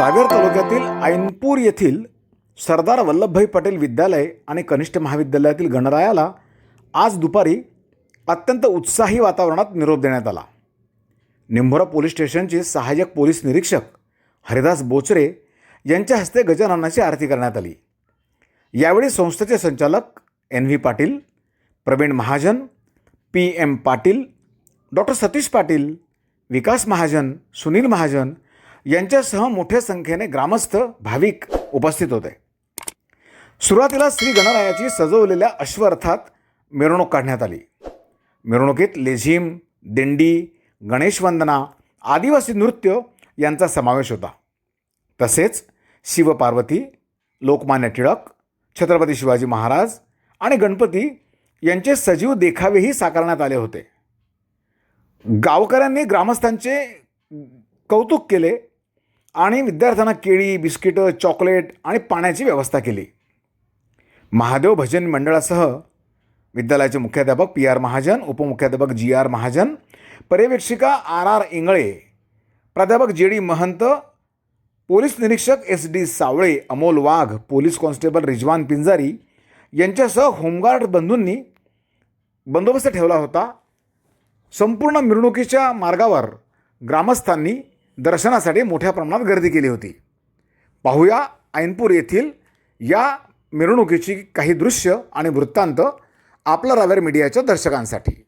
रावेर तालुक्यातील ऐनपूर येथील सरदार वल्लभभाई पटेल विद्यालय आणि कनिष्ठ महाविद्यालयातील गणरायाला आज दुपारी अत्यंत उत्साही वातावरणात निरोप देण्यात आला. निंभोरा पोलीस स्टेशनचे सहाय्यक पोलीस निरीक्षक हरिदास बोचरे यांच्या हस्ते गजाननाची आरती करण्यात आली. यावेळी संस्थेचे संचालक N V Patil Pravin Mahajan P M Patil doctor Satish Patil Vikas Mahajan Sunil Mahajan यांच्यासह मोठ्या संख्येने ग्रामस्थ भाविक उपस्थित होते. सुरुवातीला श्री गणरायाची सजवलेल्या अश्वरथात मिरवणूक काढण्यात आली. मिरवणुकीत लेझिम दिंडी गणेशवंदना आदिवासी नृत्य यांचा समावेश होता. तसेच शिवपार्वती लोकमान्य टिळक छत्रपती शिवाजी महाराज आणि गणपती यांचे सजीव देखावेही साकारण्यात आले होते. गावकऱ्यांनी ग्रामस्थांचे कौतुक केले आणि विद्यार्थ्यांना केळी बिस्किटं चॉकलेट आणि पाण्याची व्यवस्था केली. महादेव भजन मंडळासह विद्यालयाचे मुख्याध्यापक पी आर महाजन उपमुख्याध्यापक जी आर महाजन पर्यवेक्षिका आर आर इंगळे प्राध्यापक जे डी महंत पोलीस निरीक्षक S D Sawale Amol Wagh police constable Rizwan Pinjari यांच्यासह होमगार्ड बंधूंनी बंदोबस्त ठेवला होता. संपूर्ण मिरवणुकीच्या मार्गावर ग्रामस्थांनी दर्शनासाठी मोठ्या प्रमाणात गर्दी केली होती. पाहूया ऐनपूर येथील या मिरवणुकीची काही दृश्य आणि वृत्तांत आपला रावेर मीडियाच्या दर्शकांसाठी.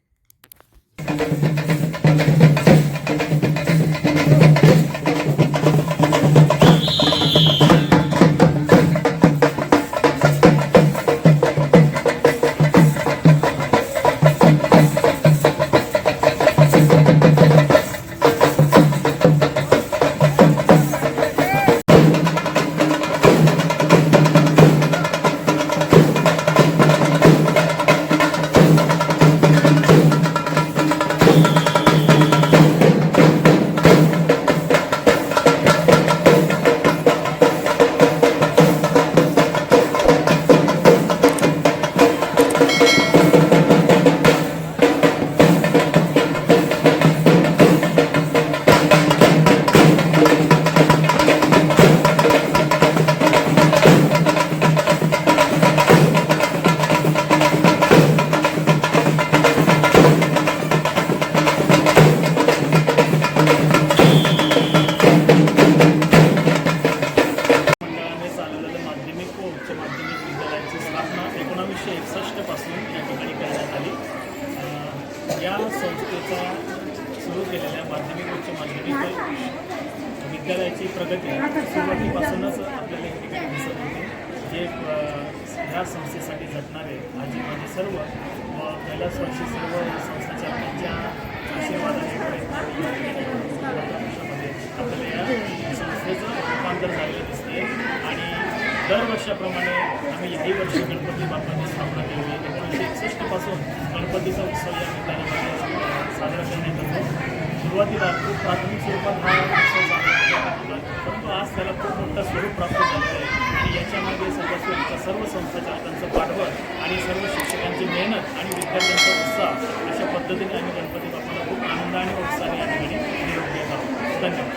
माध्यमिक व उच्च माध्यमिक विद्यालयाची स्थापना एकोणावीसशे एकसष्टपासून या ठिकाणी करण्यात आली. या संस्थेचा सुरू केलेल्या माध्यमिक उच्च माध्यमिक विद्यालयाची प्रगती सुरुवातीपासूनच आपल्याला या ठिकाणी दिसत होती. जे ह्या संस्थेसाठी झटणारे आजी माझे सर्व व कैलास वर्षी सर्व संस्थेच्या त्यांच्या दरवर्षाप्रमाणे आम्ही याही वर्षी गणपती बाप्पाची स्थापना केली. एकोणीसशे एकसष्टपासून गणपतीचा उत्सव या ठिकाणी साजरा करण्यात येतो. सुरुवातीला खूप प्राथमिक स्वरूपात हा उत्सव साजरा परंतु आज त्याला खूप मोठं स्वरूप प्राप्त झालेलं आहे. आणि याच्यामध्ये सदस्यांच्या सर्व संस्थाचालकांचं पाठबळ आणि सर्व शिक्षकांची मेहनत आणि विद्यार्थ्यांचा उत्साह अशा पद्धतीने आम्ही गणपती बाप्पाला खूप आनंद आणि उत्साह या ठिकाणी निरोप देत आहोत. धन्यवाद.